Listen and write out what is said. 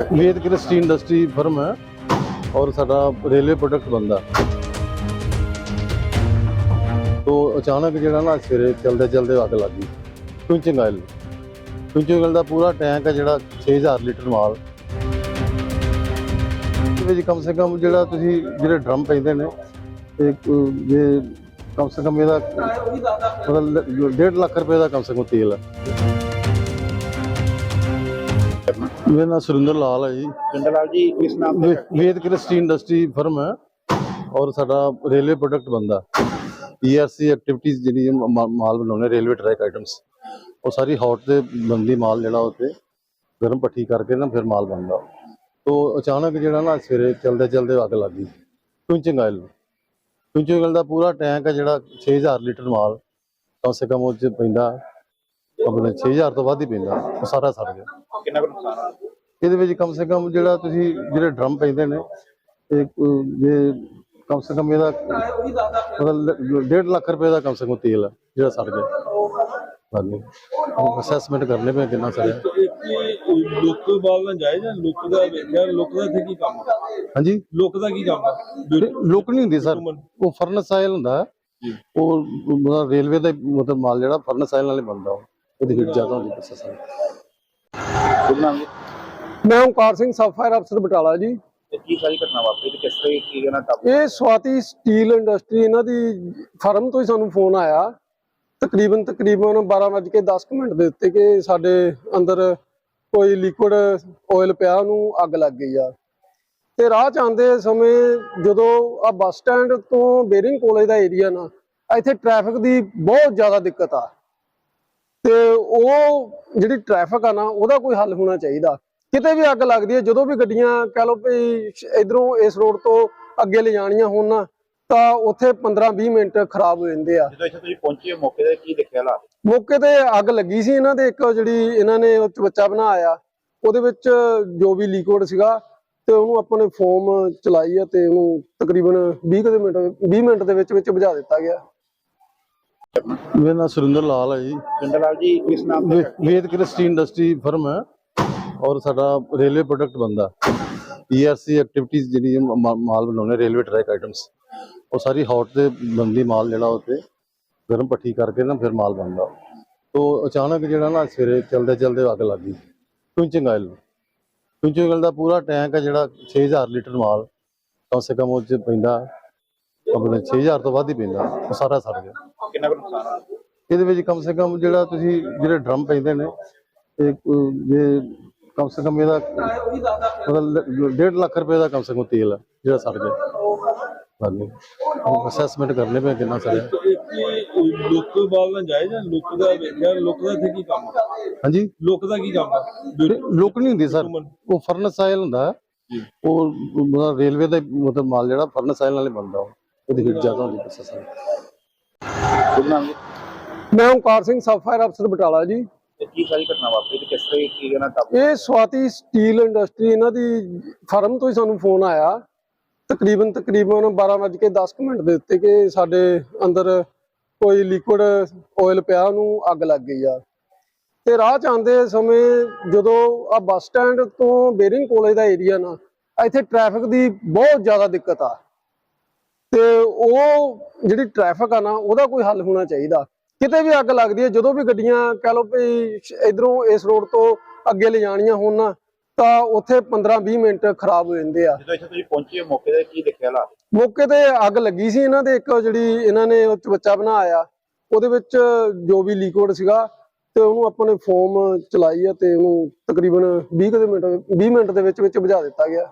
ਵੇਦ Christie industry firm ਹੈ ਔਰ ਸਾਡਾ ਰੇਲਵੇ ਪ੍ਰੋਡਕਟ ਬੰਦਾ ਤੋ ਅਚਾਨਕ ਜਿਹੜਾ ਨਾ ਸਵੇਰੇ ਚਲਦੇ ਚਲਦੇ ਅੱਗ ਲੱਗ ਗਈ। ਟੁੰਚਿੰਗ ਆਇਲ। ਟੁੰਚਿੰਗ ਆਇਲ ਦਾ ਪੂਰਾ ਟੈਂਕ ਹੈ ਜਿਹੜਾ 6000 ਲੀਟਰ ਮਾਲ। ਵਿੱਚ ਕਮ ਸੇ ਕਮ ਜਿਹੜਾ ਤੁਸੀਂ ਜਿਹੜੇ ਡਰਮ ਪੈਂਦੇ ਨੇ, ਤੇ ਜੇ ਕਮ ਸੇ ਕਮ ਇਹਦਾ ਮਤਲਬ 1.5 ਲੱਖ ਰੁਪਏ ਦਾ ਕਮ ਸੇ ਕਮ ਤੇਲ ਹੈ। ਮੇਰਾ ਨਾਮ ਸੁਰਿੰਦਰ ਲਾਲ ਹੈ ਜੀ ਜਿੰਦਲਾਲ ਜੀ ਕਿਸ ਨਾਮ ਤੋਂ ਵੇਦ ਕ੍ਰਿਸਟੀ ਇੰਡਸਟਰੀ ਫਰਮ ਹੈ ਔਰ ਸਾਡਾ ਰੇਲਵੇ ਪ੍ਰੋਡਕਟ ਬੰਦਾ ਈਆਰਸੀ ਐਕਟੀਵਿਟੀਜ਼ ਜਿਹੜੀ ਮਾਲ ਬਣਾਉਣੇ ਰੇਲਵੇ ਟਰੈਕ ਆਈਟਮਸ ਉਹ ਸਾਰੀ ਹੌਟ ਤੇ ਬੰਦੀ ਮਾਲ ਜਿਹੜਾ ਉੱਤੇ ਗਰਮ ਪੱਠੀ ਕਰਕੇ ਨਾ ਫਿਰ ਮਾਲ ਬਣਦਾ ਤੋ ਅਚਾਨਕ ਜਿਹੜਾ ਨਾ ਸਵੇਰੇ ਚਲਦੇ ਚਲਦੇ ਅੱਗ ਲੱਗ ਗਈ ਟੁੰਚਿੰਗ ਆਇਲ ਟੁੰਚਿੰਗ ਆਇਲ ਦਾ ਪੂਰਾ ਟੈਂਕ ਹੈ ਜਿਹੜਾ 6000 ਲੀਟਰ ਮਾਲ ਕਮ ਸੇ ਕਮ ਉਹ ਚ ਪੈਂਦਾ ਆਪਣੇ 6000 ਤੋਂ ਵੱਧ ਹੀ ਪੈਂਦਾ ਉਹ ਸਾਰਾ ਸੜ ਗਿਆ ਕਿੰਨਾ ਕੁ ਨੁਕਸਾਨ ਆ ਇਹਦੇ ਵਿੱਚ ਕਮ ਸੇ ਕਮ ਜਿਹੜਾ ਤੁਸੀਂ ਜਿਹੜੇ ਡਰਮ ਪੈਂਦੇ ਨੇ ਤੇ ਅਹ, ਜੇ ਕਮ ਸੇ ਕਮ ਇਹਦਾ ਮਤਲਬ 1.5 ਲੱਖ ਰੁਪਏ ਦਾ ਕਮ ਸੇ ਕਮ ਤੇਲ ਹੈ ਜਿਹੜਾ ਸੜ ਗਿਆ। ਹਾਂਜੀ। ਅਸੈਸਮੈਂਟ ਕਰਨੇ ਪਏ ਕਿੰਨਾ ਸੜਿਆ। ਲੁੱਕ ਬਾਲ ਨਾ ਜਾਏ ਜਾਂ ਲੁੱਕ ਦਾ ਵੇਖਿਆ ਲੁੱਕ ਦਾ ਇੱਥੇ ਕੀ ਕੰਮ ਆ? ਹਾਂਜੀ? ਲੁੱਕ ਦਾ ਕੀ ਕੰਮ ਆ? ਤੇ ਲੁੱਕ ਨਹੀਂ ਹੁੰਦੀ ਸਰ। ਉਹ ਫਰਨਸ ਆਇਲ ਹੁੰਦਾ। ਹੈ। ਉਹ ਮਤਲਬ ਰੇਲਵੇ ਦਾ ਹੀ ਮਤਲਬ ਮਾਲ ਜਿਹੜਾ ਫਰਨਸ ਆਇਲ ਨਾਲ ਹੀ ਬਣਦਾ ਉਹ। ਉਹਦੀ ਹੀਟ ਜ਼ਿਆਦਾ ਹੁੰਦੀ ਪ੍ਰੋਸੈਸ ਕਿਸ ਨਾਮ ਜੀ? ਮੈਂ ਓਮਕਾਰ ਸਿੰਘ ਸਬ ਫਾਇਰ ਅਫਸਰ ਬਟਾਲਾ ਜੀ। ਤੇ ਕੀ ਸਾਰੀ ਘਟਨਾ ਵਾਪਰੀ ਤੇ ਕਿਸ ਤਰ੍ਹਾਂ ਕੀ ਕਹਿਣਾ ਕਾਬੂ ਇਹ ਸਵਾਤੀ ਸਟੀਲ ਇੰਡਸਟਰੀ ਇਹਨਾਂ ਦੀ ਫਰਮ ਤੋਂ ਹੀ ਸਾਨੂੰ ਫੋਨ ਆਇਆ। ਤਕਰੀਬਨ ਤਕਰੀਬਨ 12:10 ਮਿੰਟ ਦੇ ਉੱਤੇ ਕਿ ਸਾਡੇ ਅੰਦਰ ਕੋਈ ਲਿਕੁਇਡ ਆਇਲ ਪਿਆ ਉਹਨੂੰ ਅੱਗ ਲੱਗ ਗਈ ਆ। ਤੇ ਰਾਹ ਚ ਆਉਂਦੇ ਸਮੇਂ ਜਦੋਂ ਆ ਬੱਸ ਸਟੈਂਡ ਤੋਂ ਬੇਰਿੰਗ ਕਾਲਜ ਦਾ ਏਰੀਆ ਨਾ ਇੱਥੇ ਟ੍ਰੈਫਿਕ ਦੀ ਬਹੁਤ ਜ਼ਿਆਦਾ ਦਿੱਕਤ ਆ। ਤੇ ਉਹ ਜਿਹੜੀ ਟ੍ਰੈਫਿਕ ਆ ਨਾ ਉਹਦਾ ਕੋਈ ਹੱਲ ਹੋਣਾ ਚਾਹੀਦਾ। ਕਿਤੇ ਵੀ ਅੱਗ ਲੱਗਦੀ ਹੈ ਜਦੋਂ ਵੀ ਗੱਡੀਆਂ ਕਹ ਲਓ ਵੀ ਇਧਰੋਂ ਇਸ ਰੋਡ ਤੋਂ ਅੱਗੇ ਲੈ ਜਾਣੀਆਂ ਹੋਣ ਨਾ ਤਾਂ ਉੱਥੇ 15-20 ਮਿੰਟ ਖਰਾਬ ਹੋ ਜਾਂਦੇ ਆ। ਜਦੋਂ ਇੱਥੇ ਤੁਸੀਂ ਪਹੁੰਚੇ ਮੌਕੇ ਤੇ ਕੀ ਦੇਖਿਆ ਹਾਲਾਤ? ਮੌਕੇ ਤੇ ਅੱਗ ਲੱਗੀ ਸੀ ਇਹਨਾਂ ਦੇ ਇੱਕ ਜਿਹੜੀ ਇਹਨਾਂ ਨੇ ਉਹ ਬੱਚਾ ਬਣਾਇਆ ਉਹਦੇ ਵਿੱਚ ਜੋ ਵੀ ਲਿਕੁਇਡ ਸੀਗਾ ਤੇ ਉਹਨੂੰ ਆਪਾਂ ਨੇ ਫੋਮ ਚਲਾਈ ਆ ਤੇ ਉਹਨੂੰ ਤਕਰੀਬਨ 20 ਕੁ ਦੇ ਮਿੰਟ 20 ਮਿੰਟ ਦੇ ਵਿੱਚ ਵਿੱਚ ਬੁਝਾ ਦਿੱਤਾ ਗਿਆ। ਮੇਰਾ ਨਾਮ ਸੁਰਿੰਦਰ ਲਾਲ ਹੈ ਜੀ। ਜਿੰਦਲਾਲ ਜੀ ਕਿਸ ਨਾਮ ਤੋਂ? ਵੇਦ ਕ੍ਰਿਸਟੀ ਇੰਡਸਟਰੀ ਫਰਮ ਹੈ ਔਰ ਸਾਡਾ ਰੇਲਵੇ ਪ੍ਰੋਡਕਟ ਬੰਦਾ ਈਆਰਸੀ ਐਕਟੀਵਿਟੀਜ਼ ਜਿਹੜੀ ਮਾਲ ਬਣਾਉਣੇ ਰੇਲਵੇ ਟਰੈਕ ਆਈਟਮਸ ਉਹ ਸਾਰੀ ਹੌਟ ਤੇ ਬੰਦੀ ਮਾਲ ਜਿਹੜਾ ਉੱਤੇ ਗਰਮ ਪੱਠੀ ਕਰਕੇ ਨਾ ਫਿਰ ਮਾਲ ਬਣਦਾ। ਤੋ ਅਚਾਨਕ ਜਿਹੜਾ ਨਾ ਸਵੇਰੇ ਚਲਦੇ ਚਲਦੇ ਅੱਗ ਲੱਗ ਗਈ। ਟੁੰਚਿੰਗ ਆਇਲ ਟੁੰਚਿੰਗ ਆਇਲ ਦਾ ਪੂਰਾ ਟੈਂਕ ਹੈ ਜਿਹੜਾ 6000 ਲੀਟਰ ਮਾਲ। ਕਮ ਸੇ ਕਮ ਉਹ ਚ ਪੈਂਦਾ। ਆਪਣੇ 6000 ਤੋਂ ਵੱਧ ਹੀ ਪੈਂਦਾ ਉਹ ਸਾਰਾ ਸੜ ਗਿਆ। ਕਿੰਨਾ ਕੁ ਨੁਕਸਾਨ ਆ ਇਹਦੇ ਵਿੱਚ ਕਮ ਸੇ ਕਮ ਜਿਹੜਾ ਤੁਸੀਂ ਜਿਹੜੇ ਡਰਮ ਪੈਂਦੇ ਨੇ ਤੇ ਅਹ, ਜੇ ਕਮ ਸੇ ਕਮ ਇਹਦਾ ਮਤਲਬ 1.5 ਲੱਖ ਰੁਪਏ ਦਾ ਕਮ ਸੇ ਕਮ ਤੇਲ ਹੈ ਜਿਹੜਾ ਸੜ ਗਿਆ। ਹਾਂਜੀ। ਅਸੈਸਮੈਂਟ ਕਰਨੇ ਪਏ ਕਿੰਨਾ ਸੜਿਆ ਇੱਥੇ ਲੁੱਕ ਬਾਲ ਨਾ ਜਾਏ ਜਾਂ ਲੁੱਕ ਦਾ ਵੇਖਿਆ ਲੁੱਕ ਦਾ ਇੱਥੇ ਕੀ ਕੰਮ ਆ? ਹਾਂਜੀ। ਲੁੱਕ ਦਾ ਕੀ ਕੰਮ ਆ? ਤੇ ਲੁੱਕ ਨਹੀਂ ਹੁੰਦੀ ਸਰ ਉਹ ਫਰਨਸ ਆਇਲ ਹੁੰਦਾ। ਉਹ ਮਤਲਬ ਰੇਲਵੇ ਦਾ ਮਤਲਬ ਮਾਲ ਜਿਹੜਾ ਫਰਨਸ ਆਇਲ ਨਾਲ ਬਣਦਾ ਉਹ। ਉਹਦੀ ਹੀਟ ਜ਼ਿਆਦਾ ਹੁੰਦੀ ਪ੍ਰੋਸੈਸ ਕਿਸ ਨਾਮ ਜੀ? ਮੈਂ ਓਮਕਾਰ ਸਿੰਘ ਸਬ ਫਾਇਰ ਅਫਸਰ ਬਟਾਲਾ ਜੀ। ਤੇ ਕੀ ਸਾਰੀ ਘਟਨਾ ਵਾਪਰੀ ਤੇ ਕਿਸ ਤਰ੍ਹਾਂ ਕੀ ਕਹਿਣਾ ਕਾਬੂ ਇਹ ਸਵਾਤੀ ਸਟੀਲ ਇੰਡਸਟਰੀ ਇਹਨਾਂ ਦੀ ਫਰਮ ਤੋਂ ਹੀ ਸਾਨੂੰ ਫੋਨ ਆਇਆ। ਤਕਰੀਬਨ ਤਕਰੀਬਨ 12:10 ਮਿੰਟ ਦੇ ਉੱਤੇ ਕਿ ਸਾਡੇ ਅੰਦਰ ਕੋਈ ਲਿਕੁਇਡ ਆਇਲ ਪਿਆ ਉਹਨੂੰ ਅੱਗ ਲੱਗ ਗਈ ਆ। ਤੇ ਰਾਹ ਚ ਆਉਂਦੇ ਸਮੇਂ ਜਦੋਂ ਆ ਬੱਸ ਸਟੈਂਡ ਤੋਂ ਬੇਰਿੰਗ ਕਾਲਜ ਦਾ ਏਰੀਆ ਨਾ ਇੱਥੇ ਟ੍ਰੈਫਿਕ ਦੀ ਬਹੁਤ ਜ਼ਿਆਦਾ ਦਿੱਕਤ ਆ। ਤੇ ਉਹ ਜਿਹੜੀ ਟ੍ਰੈਫਿਕ ਆ ਨਾ ਉਹਦਾ ਕੋਈ ਹੱਲ ਹੋਣਾ ਚਾਹੀਦਾ। ਕਿਤੇ ਵੀ ਅੱਗ ਲੱਗਦੀ ਹੈ ਜਦੋਂ ਵੀ ਗੱਡੀਆਂ ਕਹ ਲਓ ਵੀ ਇਧਰੋਂ ਇਸ ਰੋਡ ਤੋਂ ਅੱਗੇ ਲੈ ਜਾਣੀਆਂ ਹੋਣ ਨਾ ਤਾਂ ਉੱਥੇ 15-20 ਮਿੰਟ ਖਰਾਬ ਹੋ ਜਾਂਦੇ ਆ। ਜਦੋਂ ਇੱਥੇ ਤੁਸੀਂ ਪਹੁੰਚੇ ਹੋ ਮੌਕੇ ਤੇ ਕੀ ਦੇਖਿਆ ਹਾਲਾਤ? ਮੌਕੇ ਤੇ ਅੱਗ ਲੱਗੀ ਸੀ ਇਹਨਾਂ ਦੇ ਇੱਕ ਜਿਹੜੀ ਇਹਨਾਂ ਨੇ ਉਹ ਬੱਚਾ ਬਣਾਇਆ ਉਹਦੇ ਵਿੱਚ ਜੋ ਵੀ ਲਿਕੁਇਡ ਸੀਗਾ ਤੇ ਉਹਨੂੰ ਆਪਾਂ ਨੇ ਫੋਮ ਚਲਾਈ ਆ ਤੇ ਉਹਨੂੰ ਤਕਰੀਬਨ 20 ਕੁ ਦੇ ਮਿੰਟ 20 ਮਿੰਟ ਦੇ ਵਿੱਚ ਵਿੱਚ ਬੁਝਾ ਦਿੱਤਾ ਗਿਆ।